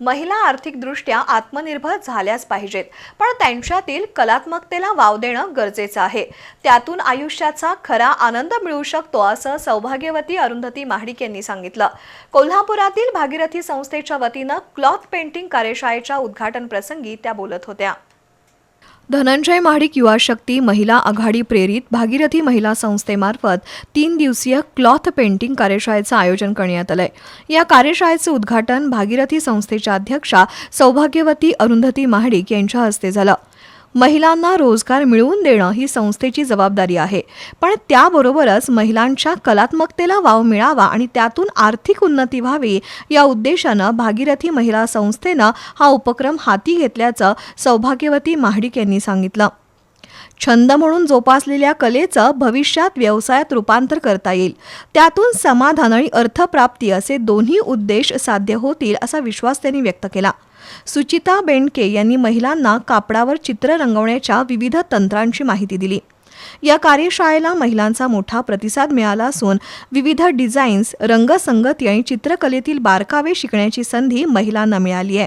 महिला आर्थिकदृष्ट्या आत्मनिर्भर झाल्याच पाहिजेत पण त्यांच्यातील कलात्मकतेला वाव देणं गरजेचं आहे. त्यातून आयुष्याचा खरा आनंद मिळू शकतो असं सौभाग्यवती अरुंधती महाडिक यांनी सांगितलं. कोल्हापुरातील भागीरथी संस्थेच्या वतीनं क्लॉथ पेंटिंग कार्यशाळेच्या उद्घाटन प्रसंगी त्या बोलत होत्या. धनंजय महाडिक युवा शक्ती महिला आघाडी प्रेरित भागीरथी महिला संस्थेमार्फत तीन दिवसीय क्लॉथ पेंटिंग कार्यशाळेचं आयोजन करण्यात आलंय. या कार्यशाळेचं उद्घाटन भागीरथी संस्थेच्या अध्यक्षा सौभाग्यवती अरुंधती महाडिक यांच्या हस्ते झालं. महिलांना रोजगार मिळवून देणं ही संस्थेची जबाबदारी आहे. पण त्याबरोबरच महिलांच्या कलात्मकतेला वाव मिळावा आणि त्यातून आर्थिक उन्नती व्हावी या उद्देशानं भागीरथी महिला संस्थेनं हा उपक्रम हाती घेतल्याचं सौभाग्यवती महाडिक यांनी सांगितलं. छंद म्हणून जोपासलेल्या कलेचं भविष्यात व्यवसायात रूपांतर करता येईल. त्यातून समाधान आणि अर्थप्राप्ती असे दोन्ही उद्देश साध्य होतील असा विश्वास त्यांनी व्यक्त केला. सुचिता बेंडके यांनी महिलांना कापडावर चित्र रंगवण्याच्या विविध तंत्रांची माहिती दिली. या कार्यशाळेला महिलांचा मोठा प्रतिसाद मिळाला असून विविध डिझाईन्स रंगसंगती आणि चित्रकलेतील बारकावे शिकण्याची संधी महिलांना मिळाली आहे.